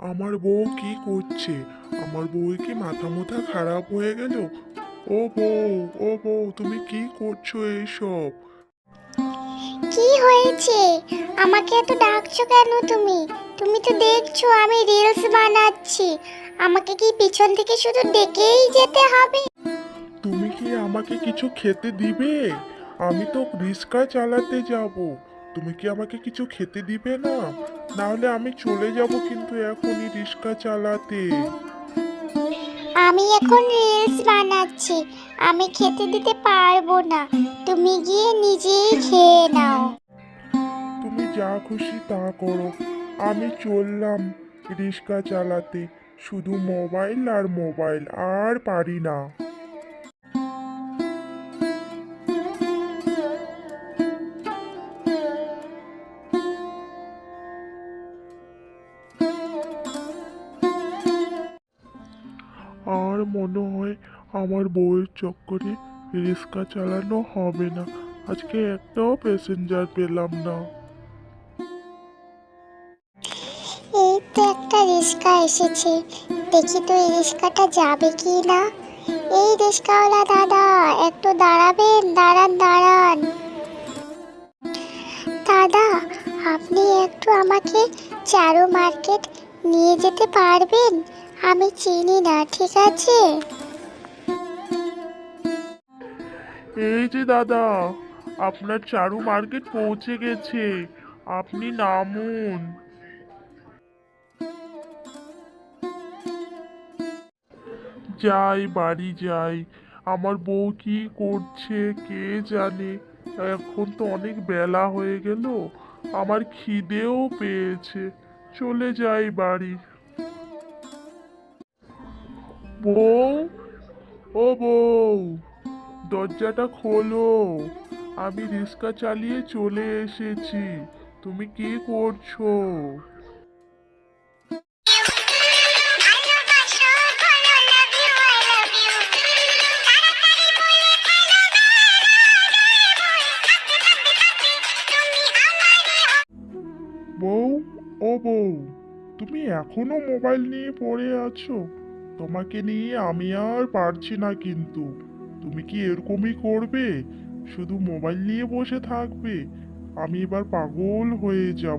আমার বউ কি করছে? আমার বউ কি মাথা মুথা খারাপ হয়ে গেল? ও বউ ও বউ তুমি কি করছ এইসব? কি হয়েছে? আমাকে এত ডাকছো কেন তুমি? তুমি তো দেখছ আমি রিলস বানাচ্ছি। আমাকে কি পিছন থেকে শুধু ডেকেই যেতে হবে? তুমি কি আমাকে কিছু খেতে দিবে? আমি তো রিক্সা চালাতে যাব। তুমি কি আমাকে কিছু খেতে দিবে না? নাহলে আমি চলে যাব কিন্তু এখনই রিক্সা চালাতে। আমি এখন রিলস বানাচ্ছি। আমি খেতে দিতে পারব না। তুমি গিয়ে নিজেই খেয়ে নাও। তুমি যা খুশি তা করো। আমি চললাম রিক্সা চালাতে। শুধু মোবাইল আর মোবাইল আর পারি না। আর মনে হয় আমার বউয়ের চক্করে রিক্সা চালানো হবে না। আজকে একটাও প্যাসেঞ্জার পেলাম না। এই তো একটা রিক্সা এসেছে। দেখি তো এই রিক্সাটা যাবে কি না? এই রিক্সাওয়ালা দাদা, একটু দাঁড়াবেন, দাঁড়ান দাঁড়ান। দাদা, আপনি একটু আমাকে চারু মার্কেট নিয়ে যেতে পারবেন? আমি চিনি না, ঠিক আছে? এই যে দাদা, আপনার চারু মার্কেট পৌঁছে গেছে। আপনি নামুন। যাই, বাড়ি যাই। আমার বউ কি করছে কে জানে? এখন তো অনেক বেলা হয়ে গেল। আমার খিদেও পেয়েছে। চলে যাই বাড়ি। বউ? ও বউ, দরজাটা খোলো। আমি রিক্সা চালিয়ে চলে এসেছি। তুমি কি করছ? বউ, ও বউ, তুমি এখনও মোবাইল নিয়ে পড়ে আছো? তোমাকে নিয়ে আমি আর পারছি না কিন্তু। তুমি কি এরকমই করবে? শুধু মোবাইল নিয়ে বসে থাকবে। আমি এবার পাগল হয়ে যাব।